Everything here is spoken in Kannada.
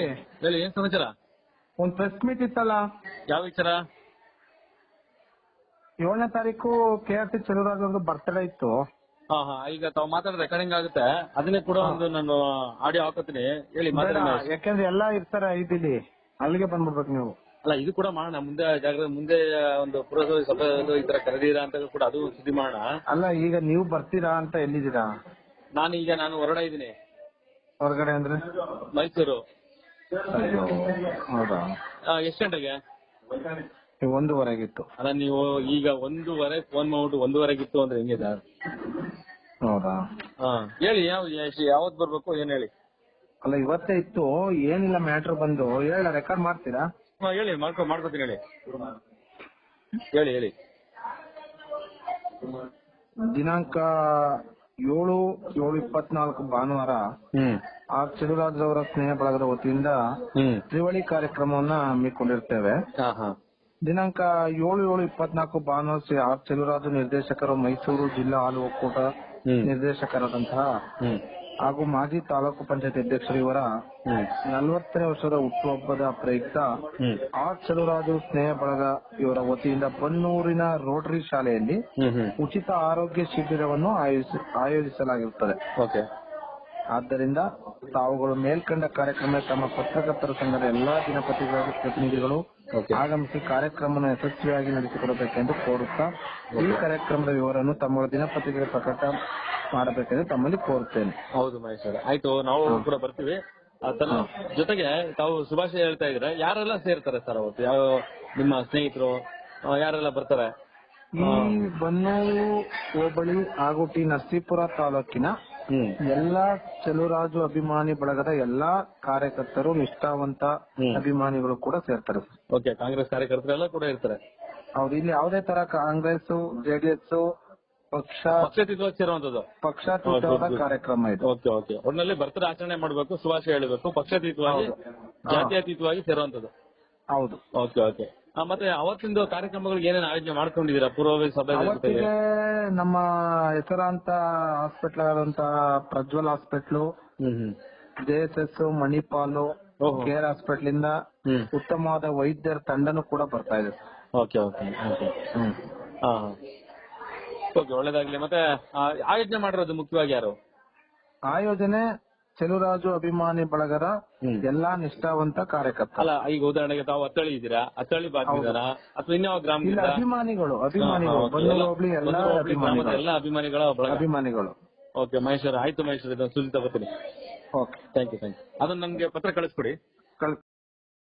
ಹೇಳಿ. ಹೇಳಿ ಏನ್ ಸಮಾಚಾರ? ಒಂದ್ ಪ್ರೆಸ್ ಮೀಟ್ ಇತ್ತಲ್ಲ? ಯಾವ ವಿಚಾರ? ಏಳನೇ ತಾರೀಕು ಕೆ ಆರ್ ಸಿ ಚೆಲುವರಾಜ್ ಅವ್ರದ್ದು ಬರ್ತ್ಡೇ ಇತ್ತು. ಹಾ ಹಾ ಈಗ ತಾವು ಮಾತಾಡ ರೆಕಾರ್ಡಿಂಗ್ ಆಗುತ್ತೆ. ಅದನ್ನೇ ಕೂಡ ಒಂದು ನಾನು ಆಡಿಯೋ ಹಾಕತ್ತೀನಿ. ಹೇಳಿ ಬೇಡ, ಮಾತಾಡಿ ಮಹೇಶ್. ಯಾಕಂದ್ರೆ ಎಲ್ಲಾ ಇರ್ತಾರೆ ಐದಿಲಿ ಅಲ್ಲಿಗೆ ಬಂದ್ಬಿಡ್ಬೇಕು ನೀವು. ಅಲ್ಲ ಇದು ಕೂಡ ಮಾಡೋಣ. ಮುಂದೆ ಜಾಗ್ರ ಮುಂದೆ ಒಂದು ಪುರಸಭೆ ಸಭೆ ಈ ತರ ಕರೆದಿರಾ ಅಂತ ಕೂಡ ಅದು ಸುದ್ದಿ ಮಾಡೋಣ. ಅಲ್ಲ ಈಗ ನೀವು ಬರ್ತೀರಾ ಅಂತ ಎಲ್ಲಿದ್ದೀರಾ? ನಾನು ಈಗ ನಾನು ಹೊರಡ ಇದ್ದೀನಿ. ಹೊರಗಡೆ ಅಂದ್ರೆ? ಮೈಸೂರು. ಅಯ್ಯೋ, ಹೌದಾ? ಆ, ಎಷ್ಟ್ ಗಂಟೆಗೆ ಒಂದೂವರೆಗಿತ್ತು. ಅಲ್ಲ ನೀವು ಈಗ ಒಂದೂವರೆ ಫೋನ್ ಮಾಡ್ಬಿಟ್ಟು ಒಂದೂವರೆಗಿತ್ತು ಅಂದ್ರೆ ಹೆಂಗೆ ಸರ್ ಹೌದಾ? ಹಾ ಹೇಳಿ ಯಾವ ಯಾವತ್ ಬರ್ಬೇಕು ಏನ್ ಹೇಳಿ? ಅಲ್ಲ ಇವತ್ತೇ ಇತ್ತು ಏನಿಲ್ಲ ಮ್ಯಾಟರ್ ಬಂದು. ಹೇಳ ರೆಕಾರ್ಡ್ ಮಾಡ್ತೀರಾ? ಹಾ ಹೇಳಿ ಮಾಡ್ಕೊ ಮಾಡ್ಕೊತೀನಿ ಹೇಳಿ. ಹೇಳಿ ಹೇಳಿ. ದಿನಾಂಕ ಏಳು ಏಳು ಇಪ್ಪತ್ನಾಲ್ಕು ಭಾನುವಾರ ಆ ಆರ್ ಅವರ ಸ್ನೇಹ ಬಳಗದ ವತಿಯಿಂದ ತ್ರಿವಳಿ ಕಾರ್ಯಕ್ರಮವನ್ನ ಹಮ್ಮಿಕೊಂಡಿರ್ತೇವೆ. ದಿನಾಂಕ ಏಳು ಏಳು ಇಪ್ಪತ್ನಾಲ್ಕು ಭಾನುವಾರ ಶ್ರೀ ಆರ್ ಚೆಲುವರಾಜು ನಿರ್ದೇಶಕರು ಮೈಸೂರು ಜಿಲ್ಲಾ ಹಾಲು ಒಕ್ಕೂಟ ನಿರ್ದೇಶಕರಾದಂತಹ ಹಾಗೂ ಮಾಜಿ ತಾಲೂಕು ಪಂಚಾಯತ್ ಅಧ್ಯಕ್ಷರು ಇವರ ನಲವತ್ತನೇ ವರ್ಷದ ಹುಟ್ಟುಹಬ್ಬದ ಪ್ರಯುಕ್ತ ಆ ಆರ್ ಚೆಲುವರಾಜು ಸ್ನೇಹ ಬಳಗ ಇವರ ವತಿಯಿಂದ ಬನ್ನೂರಿನ ರೋಟರಿ ಶಾಲೆಯಲ್ಲಿ ಉಚಿತ ಆರೋಗ್ಯ ಶಿಬಿರವನ್ನು ಆಯೋಜಿಸ- ಆಯೋಜಿಸಲಾಗಿರುತ್ತದೆ. ಓಕೆ. ಆದ್ದರಿಂದ ತಾವುಗಳು ಮೇಲ್ಕಂಡ ಕಾರ್ಯಕ್ರಮ ತಮ್ಮ ಪತ್ರಕರ್ತರ ಸಂಘದ ಎಲ್ಲಾ ದಿನಪತ್ರಿಕೆಗಳ ಪ್ರತಿನಿಧಿಗಳು ಆಗಮಿಸಿ ಕಾರ್ಯಕ್ರಮವನ್ನು ಯಶಸ್ವಿಯಾಗಿ ನಡೆಸಿಕೊಡಬೇಕೆಂದು ಕೋರುತ್ತಾ ಈ ಕಾರ್ಯಕ್ರಮದ ವಿವರವನ್ನು ತಮ್ಮ ದಿನಪತ್ರಿಕೆ ಪ್ರಕಟ ಮಾಡಬೇಕೆಂದು ತಮ್ಮಲ್ಲಿ ಕೋರುತ್ತೇನೆ. ಹೌದು ಮಹೇಶ್ ಅವರೇ ಆಯ್ತು ನಾವು ಕೂಡ ಬರ್ತೀವಿ. ಅದನ್ನ ಜೊತೆಗೆ ತಾವು ಶುಭಾಶಯ ಹೇಳ್ತಾ ಇದ್ರೆ ಯಾರೆಲ್ಲ ಸೇರ್ತಾರೆ ಸರ್ ಅವತ್ತು? ಯಾವ ನಿಮ್ಮ ಸ್ನೇಹಿತರು ಆ, ಯಾರೆಲ್ಲ ಬರ್ತಾರೆ? ಈ ಬನ್ನೂರು ಹೋಬಳಿ ಆಗುಟಿ ಟಿ ನರಸೀಪುರ ತಾಲೂಕಿನ ಹ್ಮ್. ಎಲ್ಲಾ ಚಲುರಾಜು ಅಭಿಮಾನಿ ಬಳಗದ ಎಲ್ಲಾ ಕಾರ್ಯಕರ್ತರು ನಿಷ್ಠಾವಂತ ಹ್ಮ್. ಅಭಿಮಾನಿಗಳು ಕೂಡ ಸೇರ್ತಾರೆ ಸರ್. ಓಕೆ ಕಾಂಗ್ರೆಸ್ ಕಾರ್ಯಕರ್ತರೆಲ್ಲ ಕೂಡ ಇರ್ತಾರೆ. ಹೌದು ಇಲ್ಲಿ ಯಾವುದೇ ತರ ಕಾಂಗ್ರೆಸ್ ಜೆಡಿಎಸ್ ಪಕ್ಷ ಪಕ್ಷಾತೀತವಾಗಿ ಸೇರುವಂತದ್ದು ಪಕ್ಷಾತೀತವಾದ ಕಾರ್ಯಕ್ರಮ ಇದು. Okay okay. ಒಟ್ಟಿನಲ್ಲಿ ಬರ್ತಾರೆ ಆಚರಣೆ ಮಾಡಬೇಕು ಸುಭಾಷ ಹೇಳಬೇಕು ಪಕ್ಷಾತೀತವಾಗಿ. ಜಾತ್ಯತೀತವಾಗಿ ಸೇರುವಂತದ್ದು ಹೌದು. Okay okay. ಮತ್ತೆ ಅವತ್ತಿಂದ ಕಾರ್ಯಕ್ರಮಗಳಿಗೆ ಏನೇನು ಆಯೋಜನೆ ಮಾಡ್ಕೊಂಡಿದ್ದೀರಾ? ಪೂರ್ವ ಸಭೆ ಅವತ್ತಿಗೆ ನಮ್ಮ ಹೆಸರಾಂತ ಹಾಸ್ಪಿಟಲ್ ಆದಂತ Prajwal hospital JSS Manipal. Care hospital ಇಂದ ಉತ್ತಮವಾದ ವೈದ್ಯರ ತಂಡನು ಕೂಡ ಬರ್ತಾ ಇದೆ. Okay okay okay. ಓಕೆ ಒಳ್ಳೇದಾಗ್ಲಿ. ಮತ್ತೆ ಆ, ಆಯೋಜನೆ ಮಾಡಿರೋದು ಮುಖ್ಯವಾಗಿ ಯಾರು? ಆಯೋಜನೆ ಚೆಲುರಾಜು ಅಭಿಮಾನಿ ಬಳಗರ ಹ್ಮ್. ಎಲ್ಲಾ ನಿಷ್ಠಾವಂತ ಕಾರ್ಯಕರ್ತ. ಅಲ್ಲ ಈಗ ಉದಾಹರಣೆಗೆ ತಾವು ಅತ್ತಳಿ ಇದ್ದೀರಾ? ಅತ್ತಳಿ ಬಾಗ್ಮಿದಾರ ಅಥವಾ ಇನ್ಯಾವ ಇಲ್ಲ ಗ್ರಾಮದಿಂದ ಅಭಿಮಾನಿಗಳು. ಅಭಿಮಾನಿಗಳು ಬನ್ನೂರು ಹೋಬಳಿ ಎಲ್ಲಾ ಅಭಿಮಾನಿಗಳು. ಎಲ್ಲ ಅಭಿಮಾನಿಗಳ ಬಳಗ. ಅಭಿಮಾನಿಗಳು. ಓಕೆ ಮಹೇಶ್ವರ ಆಯ್ತು ಮಹೇಶ್ವರ ಇದನ್ನ ಸುದ್ದಿ ತಗೋತೀನಿ okay. Thank you thank you ಅದನ್ನ ನಮ್ಗೆ ಪತ್ರ ಕಳಿಸ್ಕೊಡಿ. ಕಳ್